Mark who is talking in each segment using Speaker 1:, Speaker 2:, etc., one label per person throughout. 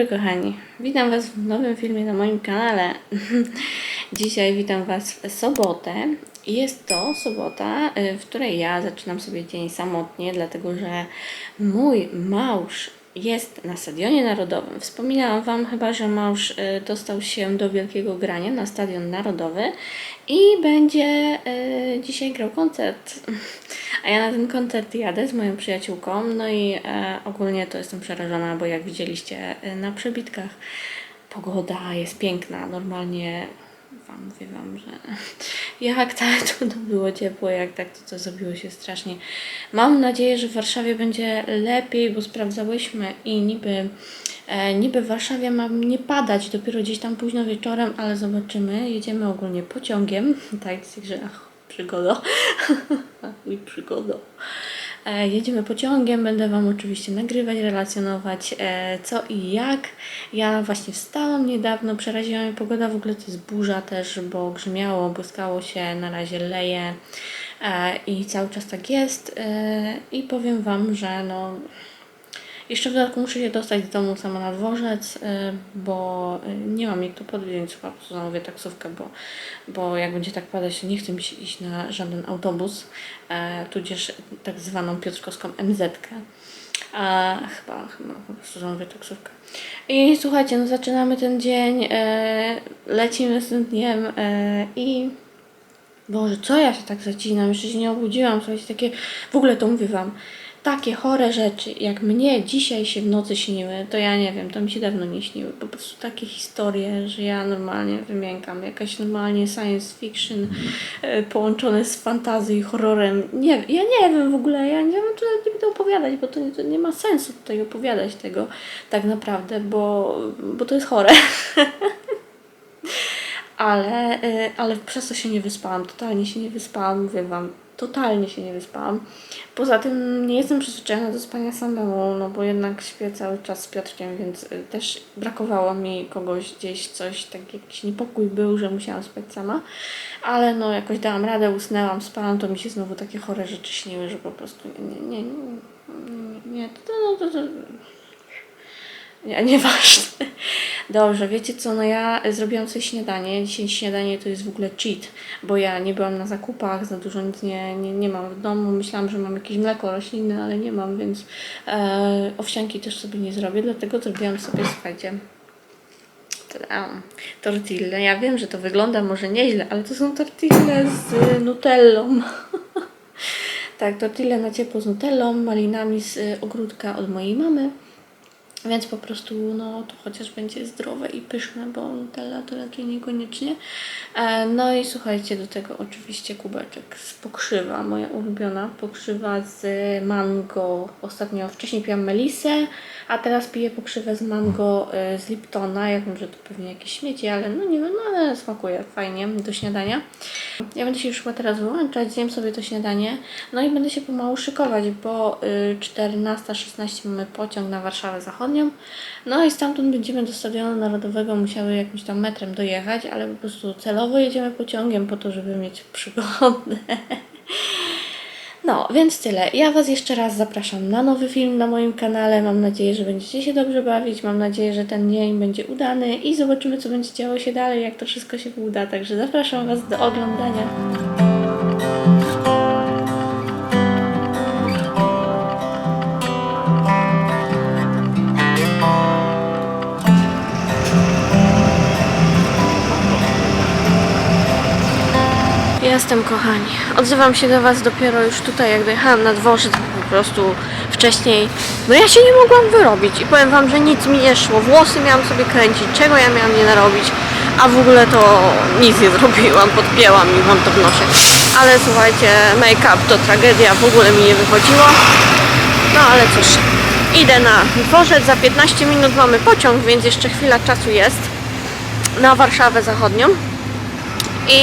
Speaker 1: dobry, kochani. Witam Was w nowym filmie na moim kanale. Dzisiaj witam Was w sobotę. Jest to sobota, y, w której ja zaczynam sobie dzień samotnie, dlatego że mój mąż jest na Stadionie Narodowym. Wspominałam Wam chyba, że mąż y, dostał się do wielkiego grania na Stadion Narodowy i będzie y, dzisiaj grał koncert. A ja na ten koncert jadę z moją przyjaciółką, no i e, ogólnie to jestem przerażona, bo jak widzieliście e, na przebitkach, pogoda jest piękna, normalnie mówię wam, że jak tak to, to było ciepło, jak tak to, to zrobiło się strasznie. Mam nadzieję, że w Warszawie będzie lepiej, bo sprawdzałyśmy i niby, e, niby w Warszawie ma nie padać dopiero gdzieś tam późno wieczorem, ale zobaczymy. Jedziemy ogólnie pociągiem, tak, że ach, przygoda, i przygoda. E, Jedziemy pociągiem, będę Wam oczywiście nagrywać, relacjonować e, co i jak. Ja właśnie wstałam niedawno, przeraziła mnie pogoda, w ogóle to jest burza też, bo grzmiało, błyskało się, na razie leje e, i cały czas tak jest. I powiem Wam, że no, jeszcze w dodatku muszę się dostać z domu sama na dworzec, y, bo y, nie mam jak tu podwieźć, po prostu zamówię taksówkę, bo, bo jak będzie tak padać, nie chcę mi się iść na żaden autobus, e, tudzież tak zwaną piotrkowską MZ-kę. A chyba, chyba po prostu zamówię taksówkę. I słuchajcie, no zaczynamy ten dzień, e, lecimy z tym dniem e, i Boże, co ja się tak zacinam? Jeszcze się nie obudziłam. Słuchajcie, takie, w ogóle to mówię Wam, takie chore rzeczy, jak mnie dzisiaj się w nocy śniły, to ja nie wiem, to mi się dawno nie śniły. Po prostu takie historie, że ja normalnie wymiękam. Jakaś normalnie science fiction e, połączone z fantazją i horrorem. Nie, ja nie wiem w ogóle, ja nie wiem, czy nie będę opowiadać, bo to, nie- to nie ma sensu tutaj opowiadać tego tak naprawdę, bo, bo to jest chore. ale, y, ale przez to się nie wyspałam, totalnie się nie wyspałam, mówię Wam, totalnie się nie wyspałam. Poza tym nie jestem przyzwyczajona do spania samemu, no bo jednak śpię cały czas z Piotrkiem, więc y, też brakowało mi kogoś gdzieś, coś, tak jakiś niepokój był, że musiałam spać sama, ale no jakoś dałam radę, usnęłam, spałam, to mi się znowu takie chore rzeczy śniły, że po prostu nie, nie, nie, nie, nie to, no, to, to, nie, nieważne. Dobrze, wiecie co, no ja zrobiłam sobie śniadanie. Dzisiaj śniadanie to jest w ogóle cheat, bo ja nie byłam na zakupach, za dużo nic nie, nie, nie mam w domu. Myślałam, że mam jakieś mleko roślinne, ale nie mam, więc e, owsianki też sobie nie zrobię, dlatego zrobiłam sobie, słuchajcie, tortille. Ja wiem, że to wygląda może nieźle, ale to są tortille z nutellą. tak, tortille na ciepło z nutellą, malinami z ogródka od mojej mamy. Więc po prostu no, to chociaż będzie zdrowe i pyszne, bo Nutella to raczej niekoniecznie. E, no i słuchajcie, do tego oczywiście kubeczek z pokrzywa, moja ulubiona pokrzywa z mango. Ostatnio wcześniej piłam melisę, a teraz piję pokrzywę z mango e, z Liptona. Ja wiem, że to pewnie jakieś śmieci, ale no nie wiem, no ale smakuje fajnie do śniadania. Ja będę się już chyba teraz wyłączać, zjem sobie to śniadanie, no i będę się pomału szykować, bo y, 14.16 mamy pociąg na Warszawę Zachodnią, no i stamtąd będziemy do Stadionu Narodowego musiały jakimś tam metrem dojechać, ale po prostu celowo jedziemy pociągiem po to, żeby mieć przygodę. No, więc tyle. Ja Was jeszcze raz zapraszam na nowy film na moim kanale. Mam nadzieję, że będziecie się dobrze bawić. Mam nadzieję, że ten dzień będzie udany i zobaczymy, co będzie działo się dalej, jak to wszystko się uda. Także zapraszam Was do oglądania. Jestem, kochani. Odzywam się do Was dopiero już tutaj, jak dojechałam na dworzec, po prostu wcześniej. No ja się nie mogłam wyrobić i powiem Wam, że nic mi nie szło. Włosy miałam sobie kręcić, czego ja miałam nie narobić, a w ogóle to nic nie zrobiłam, podpięłam i mam to w nosie. Ale słuchajcie, make-up to tragedia, w ogóle mi nie wychodziło. No ale cóż, idę na dworzec, za 15 minut mamy pociąg, więc jeszcze chwila czasu jest na Warszawę Zachodnią i,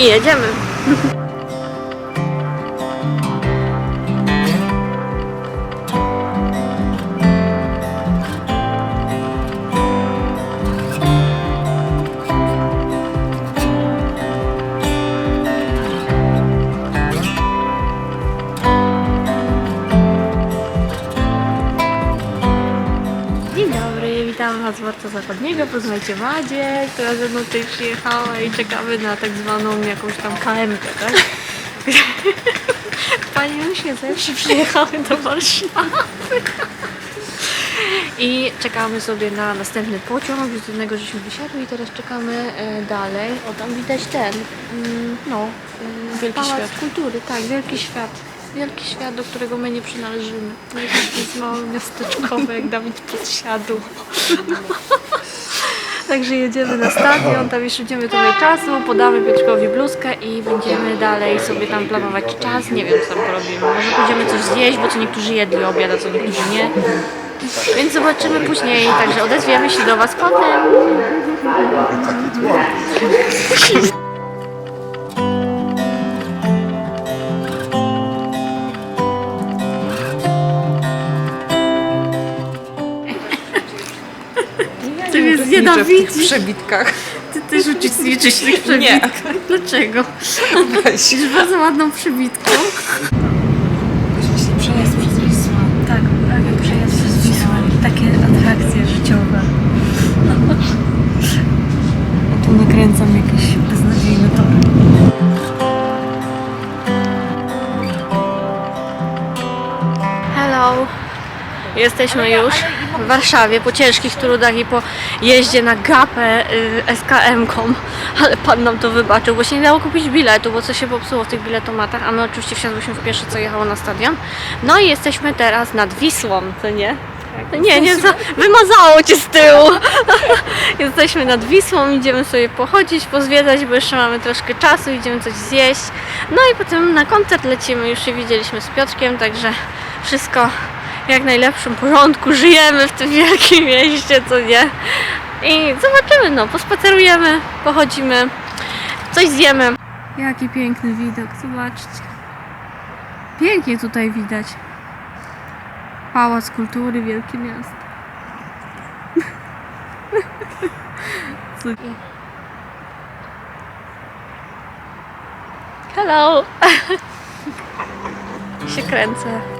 Speaker 1: i jedziemy. Música Poznajcie Madzie, która ze mną tutaj przyjechała i czekamy na tak zwaną jakąś tam KM, tak? Pani Luśnie zawsze przyjechały do Warszawy. I czekamy sobie na następny pociąg, z jednego żeśmy wysiadły i teraz czekamy e, dalej. O, tam widać ten, mm, no, mm,
Speaker 2: Wielki
Speaker 1: Pałac
Speaker 2: Świat.
Speaker 1: Kultury, tak, Wielki Świat. Wielki Świat, do którego my nie przynależymy. My jesteśmy małe miasteczkowe, jak Dawid Podsiadł. Także jedziemy na stadion, tam już idziemy trochę czasu, podamy Piotrkowi bluzkę i będziemy dalej sobie tam planować czas. Nie wiem, co tam porobimy. Może pójdziemy coś zjeść, bo co niektórzy jedli obiad, a co niektórzy nie. Więc zobaczymy później, także odezwiemy się do Was potem.
Speaker 2: Ja
Speaker 1: Ty
Speaker 2: w tych przebitkach.
Speaker 1: Ty też uczestniczysz w tych przebitkach. Dlaczego?
Speaker 2: Weź.
Speaker 1: Jesteś bardzo ładną przebitką.
Speaker 2: Właśnie przejazd przez Wisłę.
Speaker 1: Tak, prawie przejazd przez Wisłę. Takie atrakcje życiowe. A tu nakręcam jakieś beznadziejne tory. Hello. Jesteśmy już w Warszawie po ciężkich trudach i po jeździe na gapę y, SKM-ką, ale pan nam to wybaczył, bo się nie dało kupić biletu, bo co się popsuło w tych biletomatach, a my oczywiście wsiadłyśmy w pierwsze, co jechało na stadion. No i jesteśmy teraz nad Wisłą, to nie? Nie, nie, za, wymazało cię z tyłu. Jesteśmy nad Wisłą, idziemy sobie pochodzić, pozwiedzać, bo jeszcze mamy troszkę czasu, idziemy coś zjeść. No i potem na koncert lecimy, już się widzieliśmy z Piotrkiem, także wszystko jak najlepszym porządku, żyjemy w tym wielkim mieście, co nie? I zobaczymy, no, pospacerujemy, pochodzimy, coś zjemy. Jaki piękny widok, zobaczcie. Pięknie tutaj widać. Pałac Kultury, Wielkie Miasto. Cudnie. Hello! się kręcę.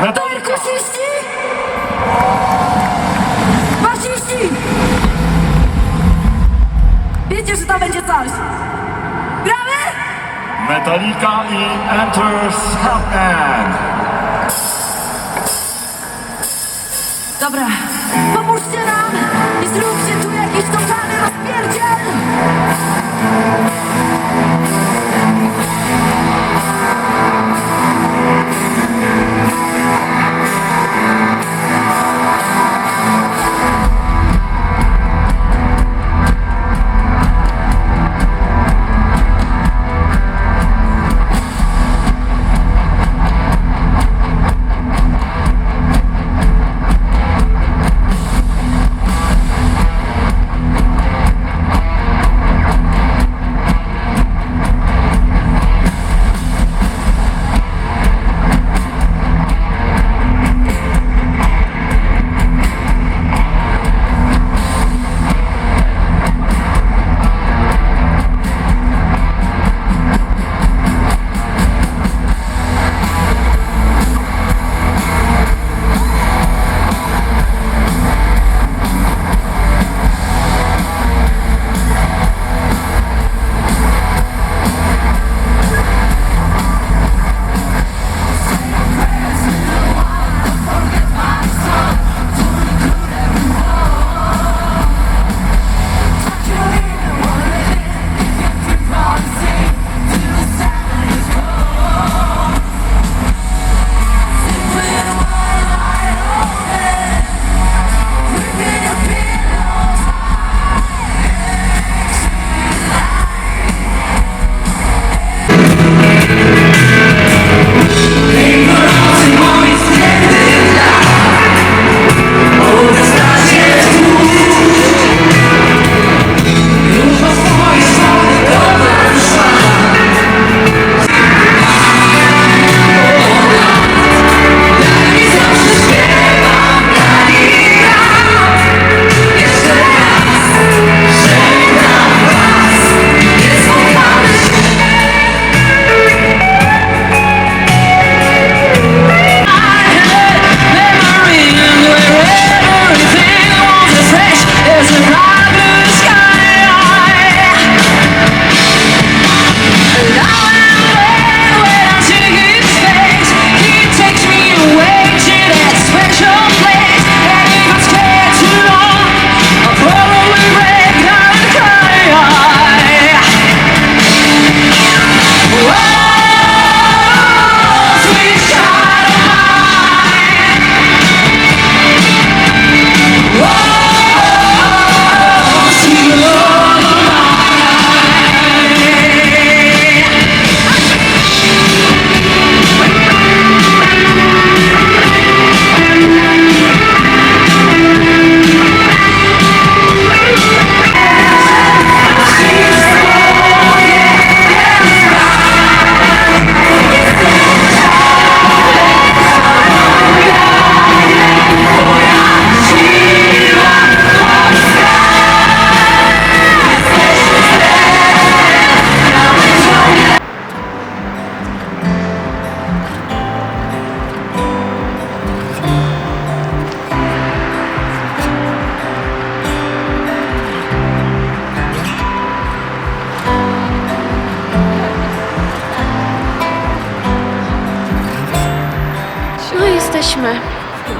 Speaker 3: Perkusiści! Basiści! Wiecie, że to będzie coś! Gramy?
Speaker 4: Metallica i Enter Sandman.
Speaker 3: Dobra, pomóżcie nam i zróbcie tu jakiś totalny rozpierdziel!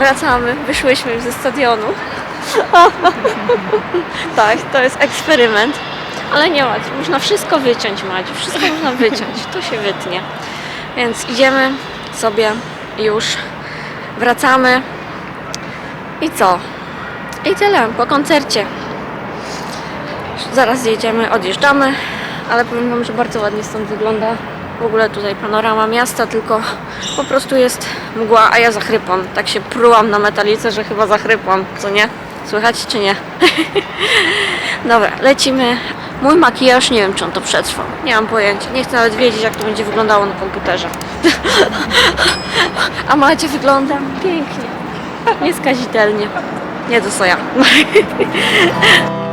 Speaker 1: Wracamy, wyszłyśmy już ze stadionu. tak, to jest eksperyment. Ale nie ma, można wszystko wyciąć, Madziu, wszystko można wyciąć, to się wytnie. Więc idziemy sobie już, wracamy i co? I tyle, po koncercie. Zaraz jedziemy, odjeżdżamy, ale powiem Wam, że bardzo ładnie stąd wygląda. W ogóle tutaj panorama miasta, tylko po prostu jest mgła, a ja zachrypam. Tak się prułam na metalice, że chyba zachrypam, co nie? Słychać czy nie? Dobra, lecimy. Mój makijaż, nie wiem czy on to przetrwał. Nie mam pojęcia. Nie chcę nawet wiedzieć, jak to będzie wyglądało na komputerze. A macie wygląda pięknie. Nieskazitelnie. Nie do soja.